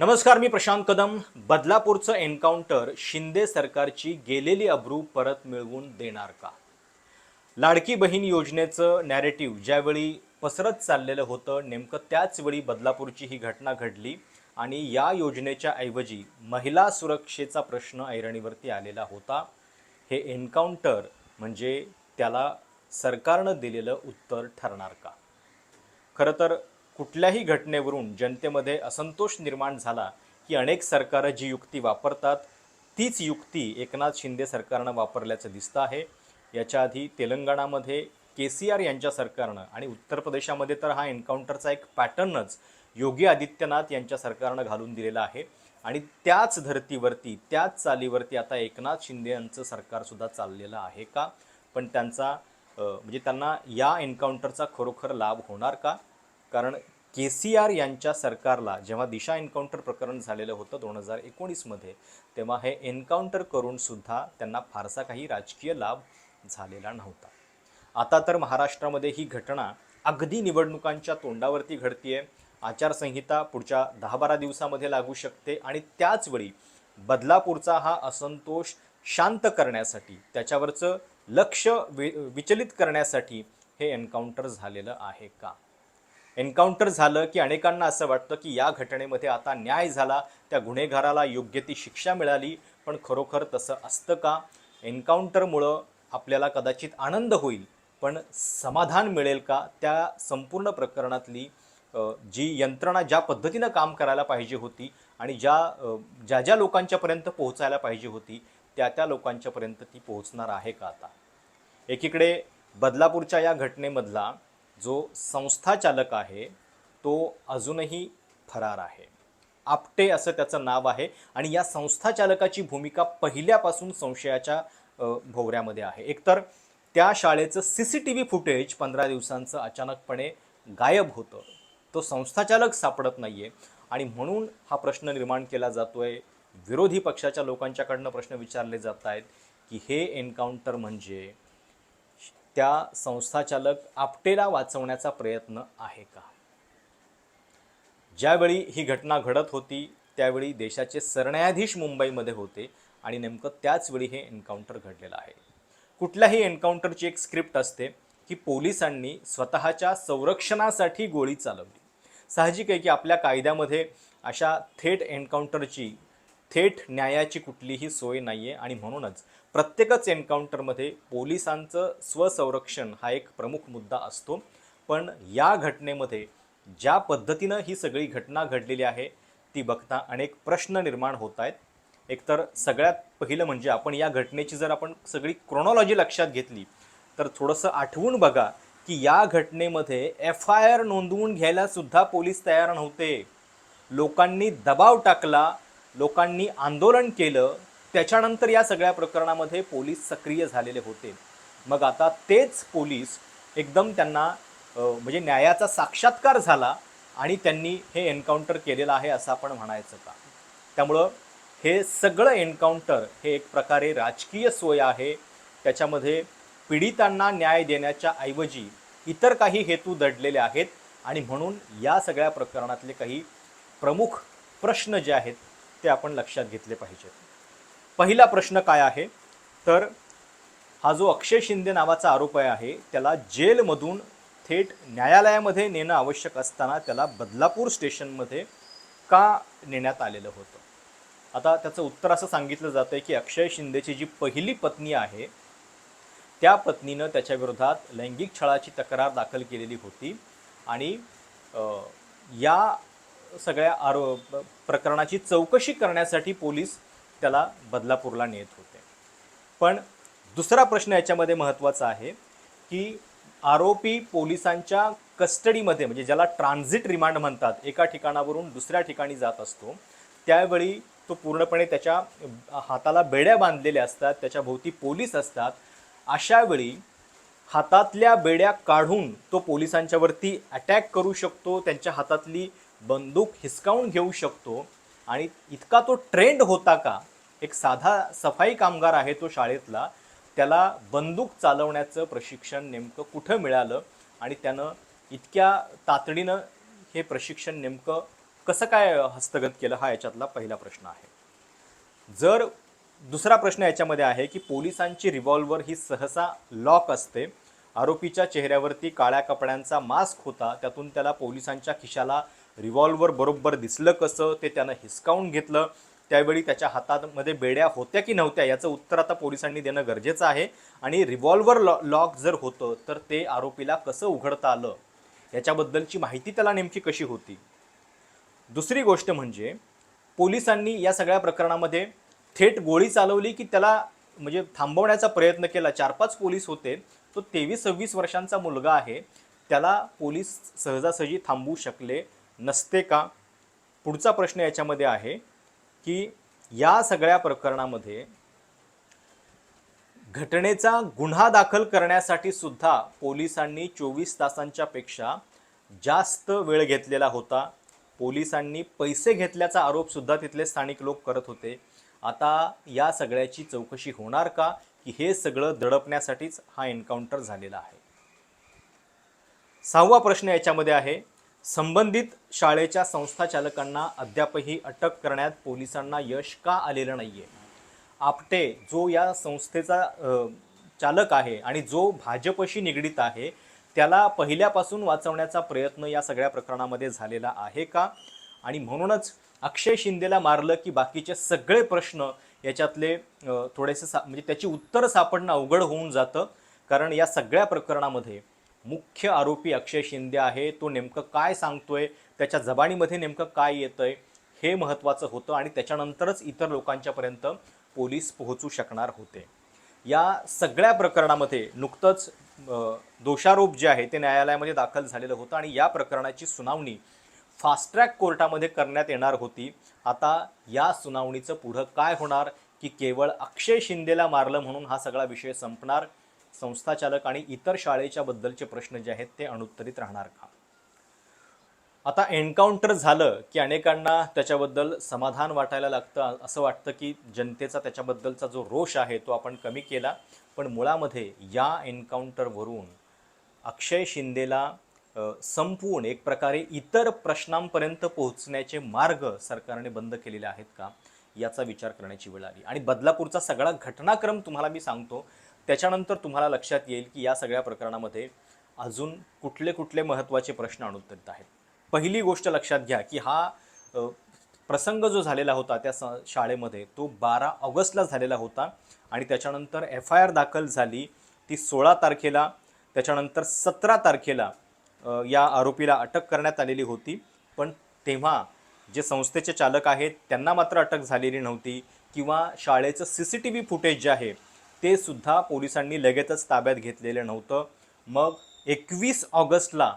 नमस्कार मी प्रशांत कदम. बदलापूरचं एन्काउंटर शिंदे सरकारची गेलेली अब्रू परत मिळवून देणार का? लाडकी बहीण योजनेचं नॅरेटिव्ह ज्यावेळी पसरत चाललेलं होतं नेमकं त्याचवेळी बदलापूरची ही घटना घडली आणि या योजनेच्या ऐवजी महिला सुरक्षेचा प्रश्न ऐरणीवरती आलेला होता. हे एन्काउंटर म्हणजे त्याला सरकारनं दिलेलं उत्तर ठरणार का? खरं तर कुठल्याही घटनेवरून जनतेमध्ये असंतोष निर्माण झाला की अनेक सरकारं जी युक्ती वापरतात तीच युक्ती एकनाथ शिंदे सरकारनं वापरल्याचं दिसतं आहे. याच्या आधी तेलंगणामध्ये के सी आर यांच्या सरकारनं आणि उत्तर प्रदेशामध्ये तर हा एन्काउंटरचा एक पॅटर्नच योगी आदित्यनाथ यांच्या सरकारनं घालून दिलेला आहे. आणि त्याच धर्तीवरती त्याच चालीवरती आता एकनाथ शिंदे यांचं सरकारसुद्धा चाललेलं आहे का? पण त्यांचा म्हणजे त्यांना या एन्काउंटरचा खरोखर लाभ होणार का? कारण के सी आर यांच्या सरकारला जेव्हा दिशा एन्काउंटर प्रकरण झालेलं होतं दोन हजार एकोणीसमध्ये तेव्हा हे एन्काउंटर करूनसुद्धा त्यांना फारसा काही राजकीय लाभ झालेला नव्हता. आता तर महाराष्ट्रामध्ये ही घटना अगदी निवडणुकांच्या तोंडावरती घडतीये. आचारसंहिता पुढच्या दहा बारा दिवसामध्ये लागू शकते आणि त्याचवेळी बदलापूरचा हा असंतोष शांत करण्यासाठी त्याच्यावरचं लक्ष वि विचलित करण्यासाठी हे एन्काउंटर झालेलं आहे का? एन्काउंटर झालं की अनेकांना असं वाटतं की या घटनेमध्ये आता न्याय झाला त्या गुन्हेगाराला योग्य ती शिक्षा मिळाली पण खरोखर तसं असतं का? एन्काउंटरमुळं आपल्याला कदाचित आनंद होईल पण समाधान मिळेल का? त्या संपूर्ण प्रकरणातली जी यंत्रणा ज्या पद्धतीनं काम करायला पाहिजे होती आणि ज्या ज्या ज्या लोकांच्यापर्यंत पोहोचायला पाहिजे होती त्या त्या लोकांच्यापर्यंत ती पोहोचणार आहे का आता? एकीकडे बदलापूरच्या या घटनेमधला जो संस्थाचालक आहे तो अजूनही फरार आहे. आपटे असं त्याचं नाव आहे आणि या संस्थाचालकाची भूमिका पहिल्यापासून संशयाच्या भोवऱ्यामध्ये आहे. एकतर त्या शाळेचं C C T V footage पंधरा दिवसांचं अचानकपणे गायब होतं. तो संस्थाचालक सापडत नाही आहे आणि म्हणून हा प्रश्न निर्माण केला जातो आहे विरोधी पक्षाच्या लोकांच्याकडनं प्रश्न विचारले जात आहेत की हे एन्काउंटर म्हणजे त्या संस्थाचालक आपटेला वाचवण्याचा प्रयत्न आहे का? ज्यावेळी ही घटना घडत होती त्यावेळी देशाचे सरन्यायाधीश मुंबईमध्ये होते आणि नेमकं त्याच वेळी हे एन्काउंटर घडलेलं आहे. कुठल्याही एन्काउंटरची एक स्क्रिप्ट असते की पोलिसांनी स्वतःच्या संरक्षणासाठी गोळी चालवली. साहजिक आहे की आपल्या कायद्यामध्ये अशा थेट एन्काउंटरची थेट न्यायाची कुठलीही सोय नाही आहे आणि म्हणूनच प्रत्येकच एन्काउंटरमध्ये पोलिसांचं स्वसंरक्षण हा एक प्रमुख मुद्दा असतो. पण या घटनेमध्ये ज्या पद्धतीनं ही सगळी घटना घडलेली आहे ती बघता अनेक प्रश्न निर्माण होत आहेत. एकतर सगळ्यात पहिलं म्हणजे आपण या घटनेची जर आपण सगळी क्रोनॉलॉजी लक्षात घेतली तर थोडंसं आठवून बघा की या घटनेमध्ये एफ आय आर नोंदवून घ्यायला सुद्धा पोलीस तयार नव्हते. लोकांनी दबाव टाकला लोकांनी आंदोलन केलं त्याच्यानंतर या सगळ्या प्रकरणामध्ये पोलीस सक्रिय झालेले होते. मग आता तेच पोलीस एकदम त्यांना म्हणजे न्यायाचा साक्षात्कार झाला आणि त्यांनी हे एन्काउंटर केलेलं आहे असं आपण म्हणायचं का? त्यामुळं हे सगळं एन्काउंटर हे एक प्रकारे राजकीय सोय आहे. त्याच्यामध्ये पीडितांना न्याय देण्याच्या ऐवजी इतर काही हेतू दडलेले आहेत आणि म्हणून या सगळ्या प्रकरणातले काही प्रमुख प्रश्न जे आहेत ते आपण लक्षात घेतले पाहिजेत. पहिला प्रश्न काय आहे? तर हा जो अक्षय शिंदे नावाचा आरोप आहे त्याला जेलमधून थेट न्यायालयामध्ये नेणं आवश्यक असताना त्याला बदलापूर स्टेशनमध्ये का नेण्यात आलेलं होतं? आता त्याचं उत्तर असं सांगितलं जातं आहे की अक्षय शिंदेची जी पहिली पत्नी आहे त्या पत्नीनं त्याच्या विरोधात लैंगिक छळाची तक्रार दाखल केलेली होती आणि या सगळ्या आरो प्रकरणाची चौकशी करण्यासाठी पोलीस त्याला बदलापूरला नेत होते. पण दुसरा प्रश्न याच्यामध्ये महत्त्वाचा आहे की आरोपी पोलिसांच्या कस्टडीमध्ये म्हणजे ज्याला ट्रान्झिट रिमांड म्हणतात एका ठिकाणावरून दुसऱ्या ठिकाणी जात असतो त्यावेळी तो पूर्णपणे त्याच्या हाताला बेड्या बांधलेल्या असतात त्याच्या भोवती पोलीस असतात अशावेळी हातातल्या बेड्या काढून तो पोलिसांच्यावरती अटॅक करू शकतो त्यांच्या हातातली बंदूक हिसकावून घेऊ शकतो आणि इतका तो ट्रेंड होता का एक साधा सफाई कामगार आहे तो शाळेतला त्याला बंदूक चालवण्याचं प्रशिक्षण नेमकं कुठं मिळालं आणि त्यानं इतक्या तातडीनं हे प्रशिक्षण नेमकं कसं काय हस्तगत केलं हा याच्यातला पहिला प्रश्न आहे. जर दुसरा प्रश्न याच्यामध्ये आहे की पोलिसांची रिव्हॉल्वर ही सहसा लॉक असते आरोपीच्या चेहऱ्यावरती काळ्या कपड्यांचा मास्क होता त्यातून त्याला पोलिसांच्या खिशाला रिव्हॉल्वर बरोबर दिसलं कसं ते त्यानं हिसकावून घेतलं. त्यावेळी त्याच्या हातामध्ये बेड्या होत्या की नव्हत्या याचं उत्तर आता पोलिसांनी देणं गरजेचं आहे. आणि रिव्हॉल्वर लॉ लॉक जर होतं तर ते आरोपीला कसं उघडता आलं? याच्याबद्दलची माहिती त्याला नेमकी कशी होती? दुसरी गोष्ट म्हणजे पोलिसांनी या सगळ्या प्रकरणामध्ये थेट गोळी चालवली की त्याला म्हणजे थांबवण्याचा प्रयत्न केला. चार पाच पोलीस होते. तो तेवीस सव्वीस वर्षांचा मुलगा आहे. त्याला पोलीस सहजासहजी थांबवू शकले. नसते का? पुढचा प्रश्न याच्यामध्ये आहे की या सगळ्या प्रकरणामध्ये घटनेचा गुन्हा दाखल करण्यासाठी सुद्धा पोलिसांनी चोवीस तासांच्या पेक्षा जास्त वेळ घेतलेला होता. पोलिसांनी पैसे घेतल्याचा आरोप सुद्धा तिथले स्थानिक लोक करत होते. आता या सगळ्याची चौकशी होणार का? की हे सगळं दडपण्यासाठीच हा एन्काउंटर झालेला आहे. सहावा प्रश्न याच्यामध्ये आहे संबंधित शाळेच्या संस्थाचालकांना अद्यापही अटक करण्यात पोलिसांना यश का आलेलं नाही आहे आपटे जो या संस्थेचा चालक आहे आणि जो भाजपशी निगडीत आहे त्याला पहिल्यापासून वाचवण्याचा प्रयत्न या सगळ्या प्रकरणामध्ये झालेला आहे का? आणि म्हणूनच अक्षय शिंदेला मारलं की बाकीचे सगळे प्रश्न याच्यातले थोडेसे सा म्हणजे त्याची उत्तरं सापडणं अवघड होऊन जातं. कारण या सगळ्या प्रकरणामध्ये मुख्य आरोपी अक्षय शिंदे आहे. तो नेमकं काय सांगतोय? त्याच्या जबानीमध्ये नेमकं काय येतंय? हे महत्त्वाचं होतं आणि त्याच्यानंतरच इतर लोकांच्यापर्यंत पोलीस पोहोचू शकणार होते. या सगळ्या प्रकरणामध्ये नुकतंच दोषारोप जे आहे ते न्यायालयामध्ये दाखल झालेलं होतं आणि या प्रकरणाची सुनावणी फास्ट ट्रॅक कोर्टामध्ये करण्यात येणार होती. आता या सुनावणीचं पुढं काय होणार? की केवळ अक्षय शिंदेला मारलं म्हणून हा सगळा विषय संपणार? संस्थाचालक आणि इतर शाळेच्या बद्दलचे प्रश्न जे आहेत ते अनुत्तरित राहणार का? आता एन्काउंटर झालं की अनेकांना त्याच्याबद्दल समाधान वाटायला लागतं असं वाटतं की जनतेचा त्याच्याबद्दलचा जो रोष आहे तो आपण कमी केला. पण मुळामध्ये या एन्काउंटरवरून अक्षय शिंदेला संपवून एक प्रकारे इतर प्रश्नांपर्यंत पोहोचण्याचे मार्ग सरकारने बंद केलेले आहेत का? याचा विचार करण्याची वेळ आली. आणि बदलापूरचा सगळा घटनाक्रम तुम्हाला मी सांगतो त्याच्यानंतर तुम्हाला लक्षात येईल की या सगळ्या प्रकरणामध्ये अजून कुठले कुठले महत्त्वाचे प्रश्न अनुत्तरित आहेत. पहिली गोष्ट लक्षात घ्या की हा प्रसंग जो झालेला होता त्या स शाळेमध्ये तो बारा ऑगस्टला झालेला होता आणि त्याच्यानंतर एफ आय आर दाखल झाली. ती सोळा तारखेला त्याच्यानंतर सतरा तारखेला या आरोपीला अटक करण्यात आलेली होती. पण तेव्हा जे संस्थेचे चालक आहेत त्यांना मात्र अटक झालेली नव्हती किंवा शाळेचं C C T V footage जे आहे ते सुद्धा पोलिसांनी लगेचच ताब्यात घेतलेलं नव्हतं. मग एकवीस ऑगस्टला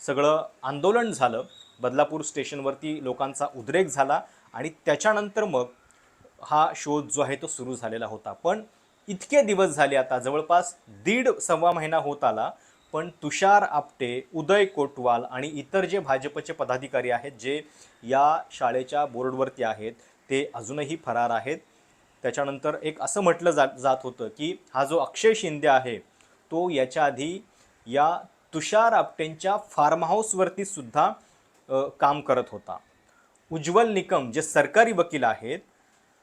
सगळं आंदोलन झालं. बदलापूर स्टेशनवरती लोकांचा उद्रेक झाला आणि त्याच्यानंतर मग हा शोध जो आहे तो सुरू झालेला होता. पण इतके दिवस झाले आता जवळपास दीड सव्वा महिना होत आला पण तुषार आपटे उदय कोटवाल आणि इतर जे भाजपचे पदाधिकारी आहेत जे या शाळेच्या बोर्डवरती आहेत ते अजूनही फरार आहेत. त्याच्यानंतर एक असं म्हटलं जा जात होतं की हा जो अक्षय शिंदे आहे तो याच्या आधी या तुषार आपटेंच्या फार्म हाऊसवरती सुद्धा काम करत होता. उज्ज्वल निकम जे सरकारी वकील आहेत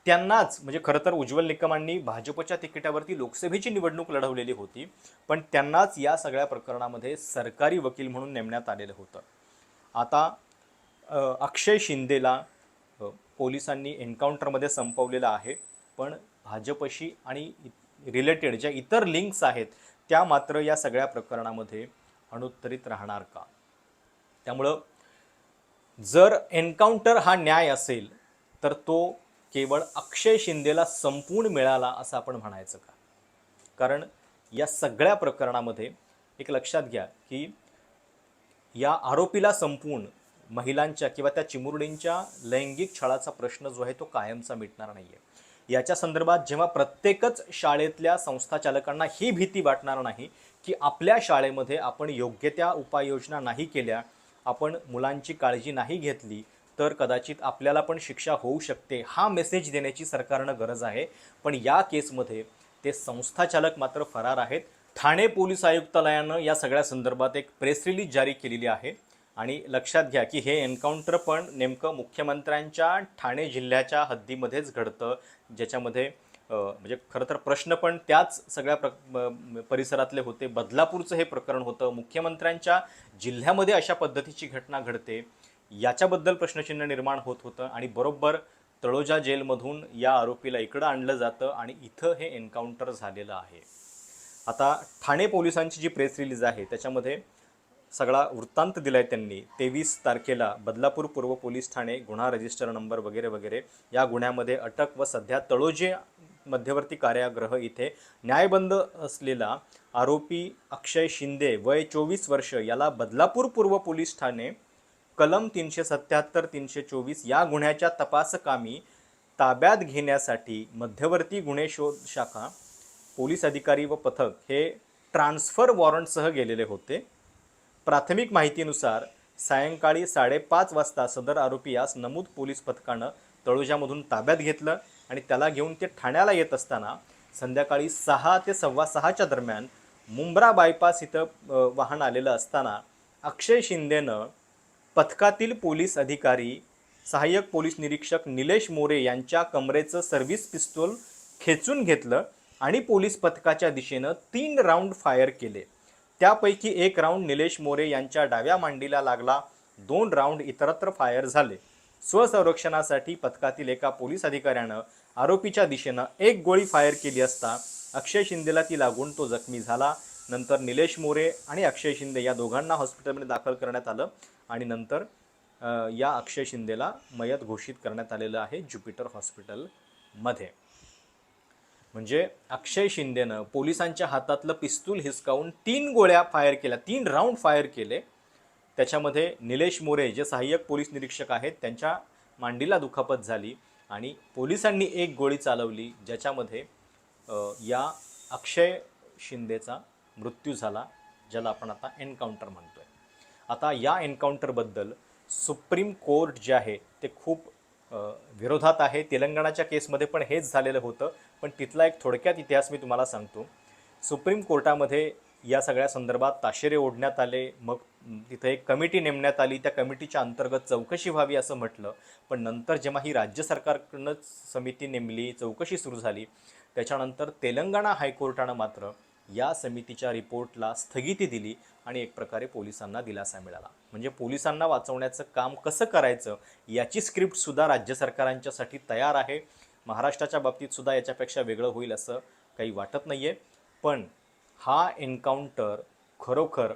त्यांनाच म्हणजे खरं तर उज्ज्वल निकमांनी भाजपच्या तिकिटावरती लोकसभेची निवडणूक लढवलेली होती पण त्यांनाच या सगळ्या प्रकरणामध्ये सरकारी वकील म्हणून नेमण्यात आलेलं होतं. आता अक्षय शिंदेला पोलिसांनी एन्काउंटरमध्ये संपवलेलं आहे. पण भाजपशी आणि रिलेटेड ज्या इतर लिंक्स आहेत त्या मात्र या सगळ्या प्रकरणामध्ये अनुत्तरित राहणार का? त्यामुळं जर एन्काउंटर हा न्याय असेल तर तो केवळ अक्षय शिंदेला संपूर्ण मिळाला असं आपण म्हणायचं का? कारण या सगळ्या प्रकरणामध्ये एक लक्षात घ्या की या आरोपीला संपूर्ण महिलांच्या किंवा त्या चिमुरडींच्या लैंगिक छळाचा प्रश्न जो आहे तो कायमचा मिटणार नाही आहे याच्या संदर्भात जेव्हा प्रत्येकच शाळेतल्या संस्थाचालकांना ही भीती वाटणार नाही की आपल्या शाळेमध्ये आपण योग्य त्या उपाययोजना नाही केल्या आपण मुलांची काळजी नाही घेतली तर कदाचित आपल्याला पण शिक्षा होऊ शकते हा मेसेज देण्याची सरकारनं गरज आहे. पण या केसमध्ये ते संस्थाचालक मात्र फरार आहेत. ठाणे पोलीस आयुक्तालयानं या सगळ्या संदर्भात एक प्रेस रिलीज जारी केलेली आहे. आणि लक्षात घ्या की हे एन्काउंटर पण नेमकं मुख्यमंत्र्यांच्या ठाणे जिल्ह्याच्या हद्दीमध्येच घडतं ज्याच्यामध्ये म्हणजे खरं तर प्रश्न पण त्याच सगळ्या प्र परिसरातले होते. बदलापूरचं हे प्रकरण होतं. मुख्यमंत्र्यांच्या जिल्ह्यामध्ये अशा पद्धतीची घटना घडते. याच्याबद्दल प्रश्नचिन्ह निर्माण होत होतं आणि बरोबर तळोजा जेलमधून या आरोपीला इकडं आणलं जातं आणि इथं हे एन्काउंटर झालेलं आहे. आता ठाणे पोलिसांची जी प्रेस रिलीज आहे त्याच्यामध्ये सगळा वृत्तांत दिलाय त्यांनी. तेवीस तारखेला बदलापूर पूर्व पोलीस ठाणे गुन्हा रजिस्टर नंबर वगैरे वगैरे या गुन्ह्यामध्ये अटक व सध्या तळोजे मध्यवर्ती कारागृह इथे न्यायबंद असलेला आरोपी अक्षय शिंदे वय चोवीस वर्ष याला बदलापूर पूर्व पोलीस ठाणे कलम तीनशे सत्याहत्तर तीनशे चोवीस या गुन्ह्याच्या तपासकामी ताब्यात घेण्यासाठी मध्यवर्ती गुन्हे शोध शाखा पोलीस अधिकारी व पथक हे ट्रान्सफर वॉरंटसह गेलेले होते. प्राथमिक माहितीनुसार सायंकाळी साडेपाच वाजता सदर आरोपी यास नमूद पोलीस पथकानं तळोजामधून ताब्यात घेतलं आणि त्याला घेऊन ते ठाण्याला येत असताना संध्याकाळी सहा ते सव्वा सहाच्या दरम्यान मुंब्रा बायपास इथं वाहन आलेलं असताना अक्षय शिंदेनं पथकातील पोलीस अधिकारी सहाय्यक पोलीस निरीक्षक निलेश मोरे यांच्या कमरेचं सर्व्हिस पिस्तूल खेचून घेतलं आणि पोलीस पथकाच्या दिशेनं तीन राऊंड फायर केले. त्यापैकी एक राऊंड निलेश मोरे यांच्या डाव्या मांडीला लागला. दोन राऊंड इतरत्र फायर झाले. स्वसंरक्षणासाठी पथकातील एका पोलीस अधिकाऱ्यानं आरोपीच्या दिशेनं एक गोळी फायर केली असता अक्षय शिंदेला ती लागून तो जखमी झाला. नंतर निलेश मोरे आणि अक्षय शिंदे या दोघांना हॉस्पिटलमध्ये दाखल करण्यात आलं आणि नंतर या अक्षय शिंदेला मयत घोषित करण्यात आलेलं आहे ज्युपिटर हॉस्पिटलमध्ये. म्हणजे अक्षय शिंदेनं पोलिसांच्या हातातलं पिस्तूल हिसकावून तीन गोळ्या फायर केल्या तीन राऊंड फायर केले. त्याच्यामध्ये निलेश मोरे जे सहाय्यक पोलीस निरीक्षक आहेत त्यांच्या मांडीला दुखापत झाली आणि पोलिसांनी एक गोळी चालवली ज्याच्यामध्ये या अक्षय शिंदेचा मृत्यू झाला ज्याला आपण आता एन्काउंटर म्हणतोय. आता या एन्काउंटरबद्दल सुप्रीम कोर्ट जे आहे ते खूप विरोधात आहे. तेलंगणाच्या केसमध्ये पण हेच झालेलं होतं. पण तिथला एक थोडक्यात इतिहास मी तुम्हाला सांगतो. सुप्रीम कोर्टामध्ये या सगळ्या संदर्भात ताशेरे ओढण्यात आले मग तिथे एक कमिटी नेमण्यात आली. त्या कमिटीच्या अंतर्गत चौकशी व्हावी असं म्हटलं. पण नंतर जेव्हा ही राज्य सरकारकडूनच समिती नेमली चौकशी सुरू झाली त्याच्यानंतर तेलंगणा हायकोर्टानं मात्र या समितीच्या रिपोर्टला स्थगिती दिली आणि एक प्रकारे पोलिसांना दिलासा मिळाला. म्हणजे पोलिसांना वाचवण्याचं काम कसं करायचं याची स्क्रिप्टसुद्धा राज्य सरकारांच्यासाठी तयार आहे. महाराष्ट्राच्या बाबतीत सुद्धा याच्यापेक्षा वेगळं होईल असं काही वाटत नाही आहे पण हा एन्काउंटर खरोखर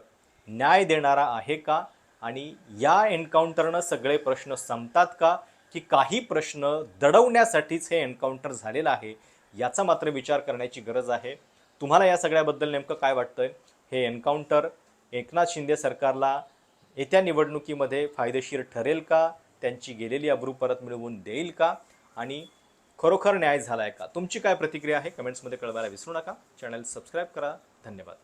न्याय देणारा आहे का? आणि या एन्काउंटरनं सगळे प्रश्न संपतात का? की काही प्रश्न दडवण्यासाठीच हे एन्काउंटर झालेलं आहे याचा मात्र विचार करण्याची गरज आहे. तुम्हाला या सगळ्याबद्दल नेमकं काय वाटतंय? हे एन्काउंटर एकनाथ शिंदे सरकारला येत्या निवडणुकीमध्ये फायदेशीर ठरेल का? त्यांची गेलेली अब्रू परत मिळवून देईल का? आणि खरोखर न्याय झालाय का? तुमची काय प्रतिक्रिया आहे? कमेंट्समध्ये कळवायला विसरू नका. चॅनल सबस्क्राईब करा. धन्यवाद.